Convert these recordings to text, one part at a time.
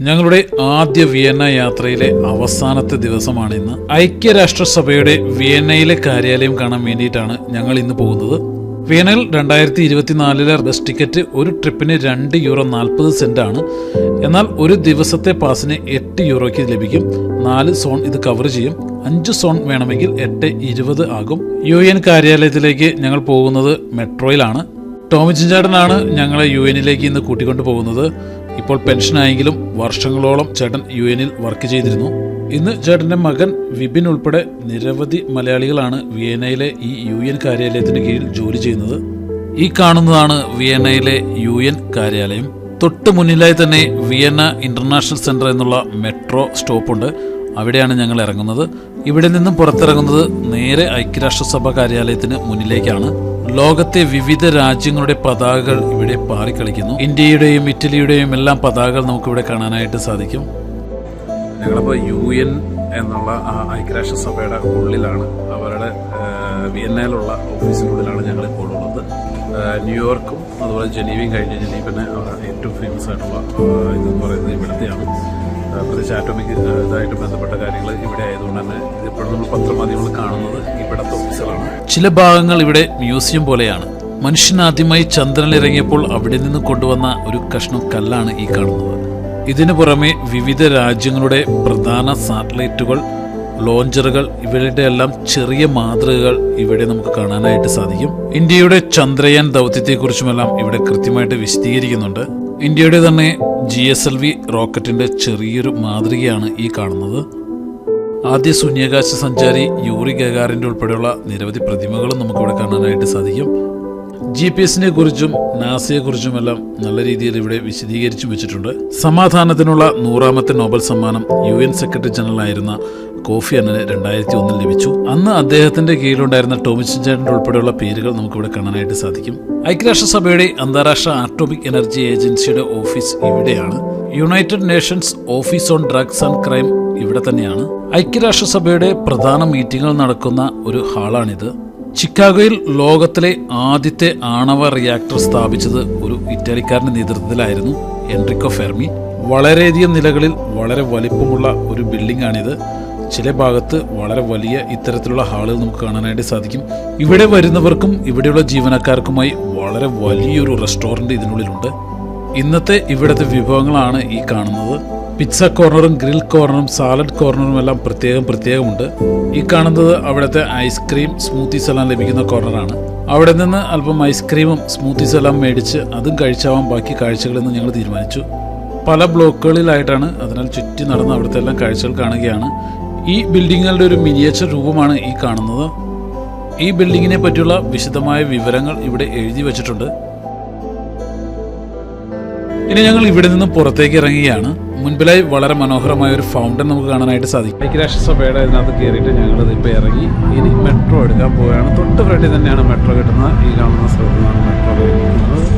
ഞങ്ങളുടെ ആദ്യ വിയന്ന യാത്രയിലെ അവസാനത്തെ ദിവസമാണ് ഇന്ന്. ഐക്യരാഷ്ട്രസഭയുടെ വിയന്നയിലെ കാര്യാലയം കാണാൻ വേണ്ടിയിട്ടാണ് ഞങ്ങൾ ഇന്ന് പോകുന്നത്. വിയനയിൽ രണ്ടായിരത്തി ഇരുപത്തിനാലിലെ ബസ് ടിക്കറ്റ് ഒരു ട്രിപ്പിന് രണ്ട് യൂറോ നാൽപ്പത് സെന്റ് ആണ് എന്നാൽ ഒരു ദിവസത്തെ പാസിന് എട്ട് യൂറോയ്ക്ക് ലഭിക്കും. നാല് സോൺ ഇത് കവർ ചെയ്യും. അഞ്ച് സോൺ വേണമെങ്കിൽ എട്ട് ഇരുപത് ആകും. യു എൻ കാര്യാലയത്തിലേക്ക് ഞങ്ങൾ പോകുന്നത് മെട്രോയിലാണ്. ടോമി ചിഞ്ചാടനാണ് ഞങ്ങളെ യു എനിലേക്ക് ഇന്ന് കൂട്ടിക്കൊണ്ടു പോകുന്നത് ഇപ്പോൾ പെൻഷനായെങ്കിലും വർഷങ്ങളോളം ചേട്ടൻ യു എനിൽ വർക്ക് ചെയ്തിരുന്നു. ഇന്ന് ചേട്ടന്റെ മകൻ വിപിൻ ഉൾപ്പെടെ നിരവധി മലയാളികളാണ് വിയനയിലെ ഈ യു എൻ കാര്യാലയത്തിന് കീഴിൽ ജോലി ചെയ്യുന്നത്. ഈ കാണുന്നതാണ് വിയനയിലെ യു എൻ കാര്യാലയം. തൊട്ട് മുന്നിലായി തന്നെ വിയന്ന ഇന്റർനാഷണൽ സെന്റർ എന്നുള്ള മെട്രോ സ്റ്റോപ്പുണ്ട്. അവിടെയാണ് ഞങ്ങൾ ഇറങ്ങുന്നത്. ഇവിടെ നിന്നും പുറത്തിറങ്ങുന്നത് നേരെ ഐക്യരാഷ്ട്രസഭ കാര്യാലയത്തിന് മുന്നിലേക്കാണ്. ലോകത്തെ വിവിധ രാജ്യങ്ങളുടെ പതാകകൾ ഇവിടെ പാറിക്കളിക്കുന്നു. ഇന്ത്യയുടെയും ഇറ്റലിയുടെയും എല്ലാം പതാകകൾ നമുക്കിവിടെ കാണാനായിട്ട് സാധിക്കും. ഞങ്ങളിപ്പോൾ യു എൻ എന്നുള്ള ആ ഐക്യരാഷ്ട്രസഭയുടെ ഉള്ളിലാണ്. അവരുടെ വിയന്നയിലുള്ള ഓഫീസിനുള്ളിലാണ് ഞങ്ങൾ ഇപ്പോൾ ഉള്ളത് ന്യൂയോർക്കും അതുപോലെ ജനീവയും കഴിഞ്ഞ ജനീവിനെ ഏറ്റവും ഫേമസ് ആയിട്ടുള്ള ഇതെന്ന് പറയുന്നത് ഇവിടുത്തെയാണ്. പ്രത്യേകിച്ച് ആറ്റോമിക് ഇതായിട്ട് ബന്ധപ്പെട്ട കാര്യങ്ങൾ ഇവിടെ ആയതുകൊണ്ട് തന്നെ ഇപ്പോഴും നമ്മൾ പത്രമാധ്യമങ്ങൾ കാണുന്നത് ഇവിടുത്തെ ഓഫീസുകളാണ്. ചില ഭാഗങ്ങൾ ഇവിടെ മ്യൂസിയം പോലെയാണ്. മനുഷ്യൻ ആദ്യമായി ചന്ദ്രനിലിറങ്ങിയപ്പോൾ അവിടെ നിന്ന് കൊണ്ടുവന്ന ഒരു കഷ്ണം കല്ലാണ് ഈ കാണുന്നത്. ഇതിനു പുറമെ വിവിധ രാജ്യങ്ങളുടെ പ്രധാന സാറ്റലൈറ്റുകൾ ലോഞ്ചറുകൾ ഇവരുടെ എല്ലാം ചെറിയ മാതൃകകൾ ഇവിടെ നമുക്ക് കാണാനായിട്ട് സാധിക്കും. ഇന്ത്യയുടെ ചന്ദ്രയാൻ ദൗത്യത്തെക്കുറിച്ചുമെല്ലാം ഇവിടെ കൃത്യമായിട്ട് വിശദീകരിക്കുന്നുണ്ട്. ഇന്ത്യയുടെ തന്നെ ജി എസ് എൽ വി റോക്കറ്റിന്റെ ചെറിയൊരു മാതൃകയാണ് ഈ കാണുന്നത്. ആദ്യ ശൂന്യാകാശ സഞ്ചാരി യൂറി ഗഗാറിന്റെ ഉൾപ്പെടെയുള്ള നിരവധി പ്രതിമകളും നമുക്ക് ഇവിടെ കാണാനായിട്ട് സാധിക്കും. ജി പി എസിനെ കുറിച്ചും നാസയെ കുറിച്ചുമെല്ലാം നല്ല രീതിയിൽ ഇവിടെ വിശദീകരിച്ചു വെച്ചിട്ടുണ്ട്. സമാധാനത്തിനുള്ള നൂറാമത്തെ നോബൽ സമ്മാനം യു എൻ സെക്രട്ടറി ജനറൽ ആയിരുന്ന കോഫി അന്നന് രണ്ടായിരത്തി ഒന്നിൽ ലഭിച്ചു. അന്ന് അദ്ദേഹത്തിന്റെ കീഴിലുണ്ടായിരുന്ന ടോമിച്ചൻ ചേട്ടൻ ഉൾപ്പെടെയുള്ള പേരുകൾ നമുക്കിവിടെ കാണാനായിട്ട് സാധിക്കും. ഐക്യരാഷ്ട്രസഭയുടെ അന്താരാഷ്ട്ര ആറ്റോമിക് എനർജി ഏജൻസിയുടെ ഓഫീസ് ഇവിടെയാണ്. United Nations office on drugs and crime ഇവിടെ തന്നെയാണ്. ഐക്യരാഷ്ട്രസഭയുടെ പ്രധാന മീറ്റിംഗുകൾ നടക്കുന്ന ഒരു ഹാളാണിത്. ചിക്കാഗോയിൽ ലോകത്തിലെ ആദ്യത്തെ ആണവ റിയാക്ടർ സ്ഥാപിച്ചത് ഒരു ഇറ്റാലിക്കാരന്റെ നേതൃത്വത്തിലായിരുന്നു എൻട്രിക്കോ ഫെർമി. വളരെയധികം നിലകളിൽ വളരെ വലിപ്പമുള്ള ഒരു ബിൽഡിംഗ് ആണിത് ചില ഭാഗത്ത് വളരെ വലിയ ഇത്തരത്തിലുള്ള ഹാളുകൾ നമുക്ക് കാണാനായിട്ട് സാധിക്കും. ഇവിടെ വരുന്നവർക്കും ഇവിടെയുള്ള ജീവനക്കാർക്കുമായി വളരെ വലിയൊരു റെസ്റ്റോറന്റ് ഇതിനുള്ളിലുണ്ട്. ഇന്നത്തെ ഇവിടുത്തെ വിഭവങ്ങളാണ് ഈ കാണുന്നത്. പിസ്സ കോർണറും ഗ്രിൽ കോർണറും സാലഡ് കോർണറും എല്ലാം പ്രത്യേകം പ്രത്യേകമുണ്ട്. ഈ കാണുന്നത് അവിടുത്തെ ഐസ്ക്രീം സ്മൂത്തീസ് എല്ലാം ലഭിക്കുന്ന കോർണറാണ് അവിടെ നിന്ന് അല്പം ഐസ്ക്രീമും സ്മൂത്തീസ് എല്ലാം മേടിച്ച് അതും കഴിച്ചാവാം ബാക്കി കാഴ്ചകളെന്ന് ഞങ്ങൾ തീരുമാനിച്ചു. പല ബ്ലോക്കുകളിലായിട്ടാണ് അതിനാൽ ചുറ്റി നടന്ന് അവിടുത്തെ എല്ലാം കാഴ്ചകൾ കാണുകയാണ്. ഈ ബിൽഡിങ്ങുകളുടെ ഒരു മിനിയേച്ചർ രൂപമാണ് ഈ കാണുന്നത്. ഈ ബിൽഡിങ്ങിനെ പറ്റിയുള്ള വിശദമായ വിവരങ്ങൾ ഇവിടെ എഴുതി വച്ചിട്ടുണ്ട്. ഇനി ഞങ്ങൾ ഇവിടെ നിന്ന് പുറത്തേക്ക് ഇറങ്ങുകയാണ്. മുൻപിലായി വളരെ മനോഹരമായ ഒരു ഫൗണ്ടൻ നമുക്ക് കാണാനായിട്ട് സാധിക്കും. ഐക്യരാഷ്ട്രസഭയുടെ ഇതിനകത്ത് കയറിയിട്ട് ഞങ്ങൾ ഇപ്പോൾ ഇറങ്ങി. ഇനി മെട്രോ എടുക്കാൻ പോവുകയാണ്. തൊട്ട് ഫ്രണ്ടിൽ തന്നെയാണ് മെട്രോ കിട്ടുന്നത്. ഈ കാണുന്ന സ്ഥലത്ത് നിന്നാണ് മെട്രോ കിട്ടുന്നത്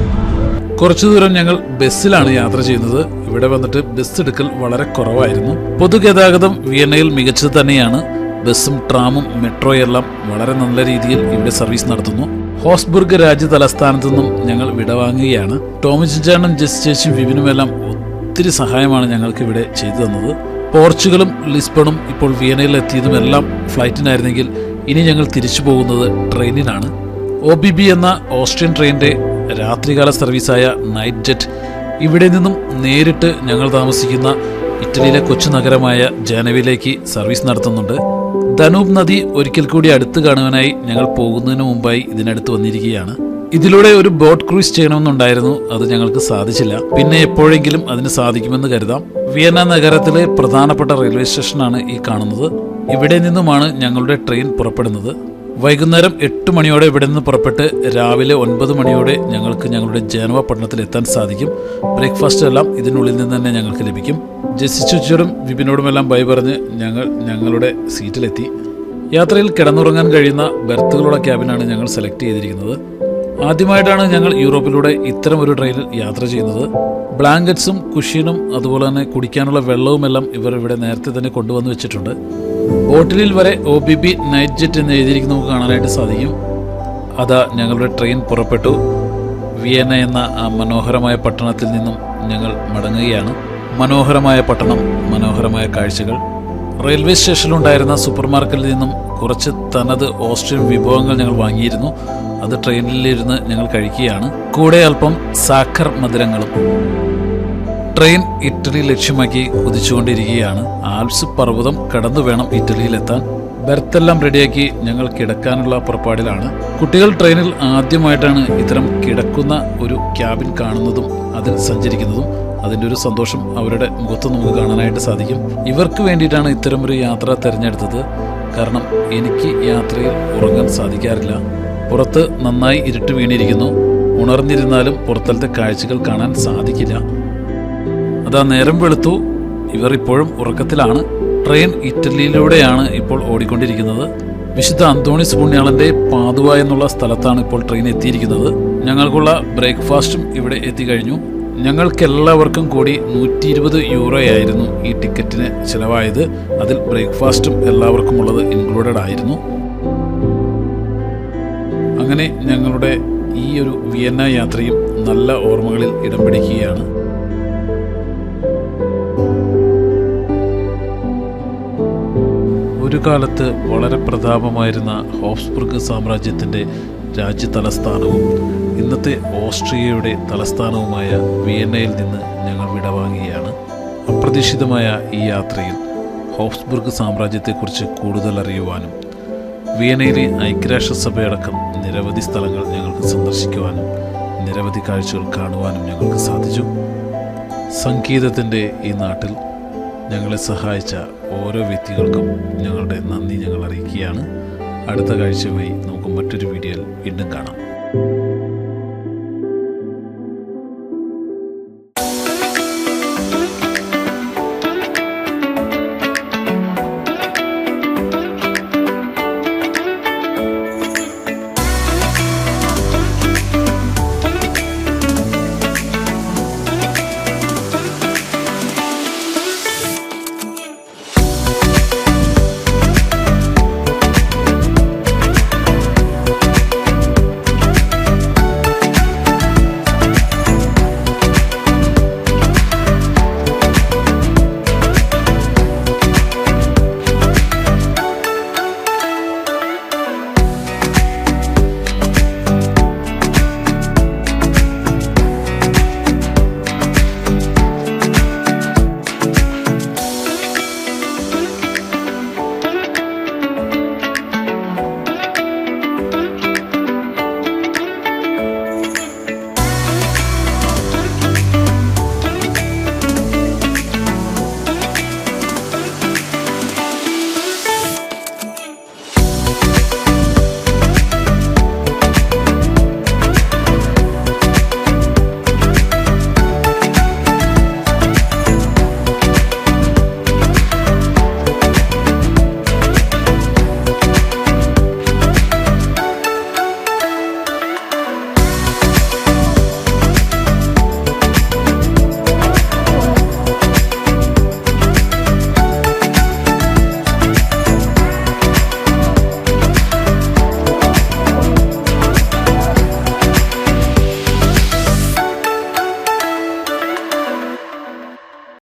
കുറച്ചു ദൂരം ഞങ്ങൾ ബസ്സിലാണ് യാത്ര ചെയ്യുന്നത്. ഇവിടെ വന്നിട്ട് ബസ് എടുക്കൽ വളരെ കുറവായിരുന്നു. പൊതുഗതാഗതം വിയന്നയിൽ മികച്ചത് തന്നെയാണ്. ബസ്സും ട്രാമും മെട്രോയെല്ലാം വളരെ നല്ല രീതിയിൽ ഇവിടെ സർവീസ് നടത്തുന്നു. ഹോസ്ബുർഗ് രാജ്യ തലസ്ഥാനത്തു നിന്നും ഞങ്ങൾ വിടവാങ്ങുകയാണ്. ടോമി ചിഞ്ചാണും ജസ് ചേച്ചിയും വിപിനുമെല്ലാം ഒത്തിരി സഹായമാണ് ഞങ്ങൾക്ക് ഇവിടെ ചെയ്തു തന്നത്. പോർച്ചുഗലും ലിസ്ബണും ഇപ്പോൾ വിയനയിൽ എത്തിയതും എല്ലാം ഫ്ലൈറ്റിനായിരുന്നെങ്കിൽ ഇനി ഞങ്ങൾ തിരിച്ചു പോകുന്നത് ട്രെയിനിനാണ് ഒ ബി ബി എന്ന ഓസ്ട്രിയൻ ട്രെയിനിന്റെ രാത്രികാല സർവീസായ നൈറ്റ് ജെറ്റ് ഇവിടെ നിന്നും നേരിട്ട് ഞങ്ങൾ താമസിക്കുന്ന ഇറ്റലിയിലെ കൊച്ചു നഗരമായ ജാനവിലേക്ക് സർവീസ് നടത്തുന്നുണ്ട്. ധനൂബ് നദി ഒരിക്കൽ കൂടി അടുത്ത് കാണുവാനായി ഞങ്ങൾ പോകുന്നതിന് മുമ്പായി ഇതിനടുത്ത് വന്നിരിക്കുകയാണ്. ഇതിലൂടെ ഒരു ബോട്ട് ക്രൂസ് ചെയ്യണമെന്നുണ്ടായിരുന്നു. അത് ഞങ്ങൾക്ക് സാധിച്ചില്ല. പിന്നെ എപ്പോഴെങ്കിലും അതിന് സാധിക്കുമെന്ന് കരുതാം. വിയന്ന നഗരത്തിലെ പ്രധാനപ്പെട്ട റെയിൽവേ സ്റ്റേഷനാണ് ഈ കാണുന്നത്. ഇവിടെ നിന്നുമാണ് ഞങ്ങളുടെ ട്രെയിൻ പുറപ്പെടുന്നത്. വൈകുന്നേരം എട്ട് മണിയോടെ ഇവിടെ നിന്ന് പുറപ്പെട്ട് രാവിലെ ഒൻപത് മണിയോടെ ഞങ്ങൾക്ക് ഞങ്ങളുടെ ജനുവ പട്ടണത്തിൽ എത്താൻ സാധിക്കും. ബ്രേക്ക്ഫാസ്റ്റ് എല്ലാം ഇതിനുള്ളിൽ നിന്ന് തന്നെ ഞങ്ങൾക്ക് ലഭിക്കും. ജെസ്സി ചുച്ചോടും വിപിനോടും എല്ലാം ബൈ പറഞ്ഞ് ഞങ്ങൾ ഞങ്ങളുടെ സീറ്റിലെത്തി. യാത്രയിൽ കിടന്നുറങ്ങാൻ കഴിയുന്ന ബെർത്തുകളുള്ള ക്യാബിനാണ് ഞങ്ങൾ സെലക്ട് ചെയ്തിരിക്കുന്നത്. ആദ്യമായിട്ടാണ് ഞങ്ങൾ യൂറോപ്പിലൂടെ ഇത്തരം ഒരു ട്രെയിനിൽ യാത്ര ചെയ്യുന്നത്. ബ്ലാങ്കറ്റ്സും കുഷീനും അതുപോലെ തന്നെ കുടിക്കാനുള്ള വെള്ളവുമെല്ലാം ഇവർ ഇവിടെ നേരത്തെ തന്നെ കൊണ്ടുവന്ന് വെച്ചിട്ടുണ്ട്. ബോട്ടിലിൽ വരെ O B B night jet എന്ന് എഴുതിയിരിക്കുന്ന നമുക്ക് കാണാനായിട്ട് സാധിക്കും. അതാ ഞങ്ങളുടെ ട്രെയിൻ പുറപ്പെട്ടു. വിയന എന്ന ആ മനോഹരമായ പട്ടണത്തിൽ നിന്നും ഞങ്ങൾ മടങ്ങുകയാണ്. മനോഹരമായ പട്ടണം മനോഹരമായ കാഴ്ചകൾ. റെയിൽവേ സ്റ്റേഷനിലുണ്ടായിരുന്ന സൂപ്പർ മാർക്കറ്റിൽ നിന്നും കുറച്ച് തനത് ഓസ്ട്രിയൻ വിഭവങ്ങൾ ഞങ്ങൾ വാങ്ങിയിരുന്നു. അത് ട്രെയിനിലിരുന്ന് ഞങ്ങൾ കഴിക്കുകയാണ്. കൂടെ അല്പം സാക്കർ മധുരങ്ങളും. ട്രെയിൻ ഇറ്റലി ലക്ഷ്യമാക്കി കുതിച്ചുകൊണ്ടിരിക്കുകയാണ് ആൽപ്സ് പർവതം കടന്നു വേണം ഇറ്റലിയിലെത്താൻ. ബെർത്തെല്ലാം റെഡിയാക്കി ഞങ്ങൾ കിടക്കാനുള്ള പുറപ്പാടിലാണ്. കുട്ടികൾ ട്രെയിനിൽ ആദ്യമായിട്ടാണ് ഇത്തരം കിടക്കുന്ന ഒരു ക്യാബിൻ കാണുന്നതും അതിൽ സഞ്ചരിക്കുന്നതും. അതിന്റെ ഒരു സന്തോഷം അവരുടെ മുഖത്ത് നമുക്ക് കാണാനായിട്ട് സാധിക്കും. ഇവർക്ക് വേണ്ടിയിട്ടാണ് ഇത്തരം ഒരു യാത്ര തിരഞ്ഞെടുത്തത്. കാരണം എനിക്ക് യാത്രയിൽ ഉറങ്ങാൻ സാധിക്കാറില്ല. പുറത്ത് നന്നായി ഇരുട്ട് വീണിരിക്കുന്നു. ഉണർന്നിരുന്നാലും പുറത്തലത്തെ കാഴ്ചകൾ കാണാൻ സാധിക്കില്ല. അതാ നേരം വെളുത്തു. ഇവർ ഇപ്പോഴും ഉറക്കത്തിലാണ്. ട്രെയിൻ ഇറ്റലിയിലൂടെയാണ് ഇപ്പോൾ ഓടിക്കൊണ്ടിരിക്കുന്നത്. വിശുദ്ധ അന്തോണിസ് പുണ്യാളന്റെ പാതുവ എന്നുള്ള സ്ഥലത്താണ് ഇപ്പോൾ ട്രെയിൻ എത്തിയിരിക്കുന്നത്. ഞങ്ങൾക്കുള്ള ബ്രേക്ക്ഫാസ്റ്റും ഇവിടെ എത്തിക്കഴിഞ്ഞു. ഞങ്ങൾക്കെല്ലാവർക്കും കൂടി നൂറ്റി ഇരുപത് യൂറോയായിരുന്നു ഈ ടിക്കറ്റിന് ചിലവായത്. അതിൽ ബ്രേക്ക്ഫാസ്റ്റും എല്ലാവർക്കും ഉള്ളത് ഇൻക്ലൂഡഡ് ആയിരുന്നു. അങ്ങനെ ഞങ്ങളുടെ ഈ ഒരു വിയന്ന യാത്രയും നല്ല ഓർമ്മകളിൽ ഇടം പിടിക്കുകയാണ്. ഒരു കാലത്ത് വളരെ പ്രതാപമായിരുന്ന ഹോഫ്സ്ബർഗ് സാമ്രാജ്യത്തിന്റെ രാജ്യ തലസ്ഥാനവും ഇന്നത്തെ ഓസ്ട്രിയയുടെ തലസ്ഥാനവുമായ വിയന്നയിൽ നിന്ന് ഞങ്ങൾ വിടവാങ്ങുകയാണ് അപ്രതീക്ഷിതമായ ഈ യാത്രയിൽ ഹോഫ്സ്ബർഗ് സാമ്രാജ്യത്തെക്കുറിച്ച് കൂടുതൽ അറിയുവാനും വിയനയിലെ ഐക്യരാഷ്ട്രസഭയടക്കം നിരവധി സ്ഥലങ്ങൾ ഞങ്ങൾക്ക് സന്ദർശിക്കുവാനും നിരവധി കാഴ്ചകൾ കാണുവാനും ഞങ്ങൾക്ക് സാധിച്ചു. സംഗീതത്തിന്റെ ഈ നാട്ടിൽ ഞങ്ങളെ സഹായിച്ച ഓരോ വ്യക്തികൾക്കും ഞങ്ങളുടെ നന്ദി ഞങ്ങൾ അറിയിക്കുകയാണ്. അടുത്ത കാഴ്ചയുമായി നമുക്ക് മറ്റൊരു വീഡിയോയിൽ വീണ്ടും കാണാം.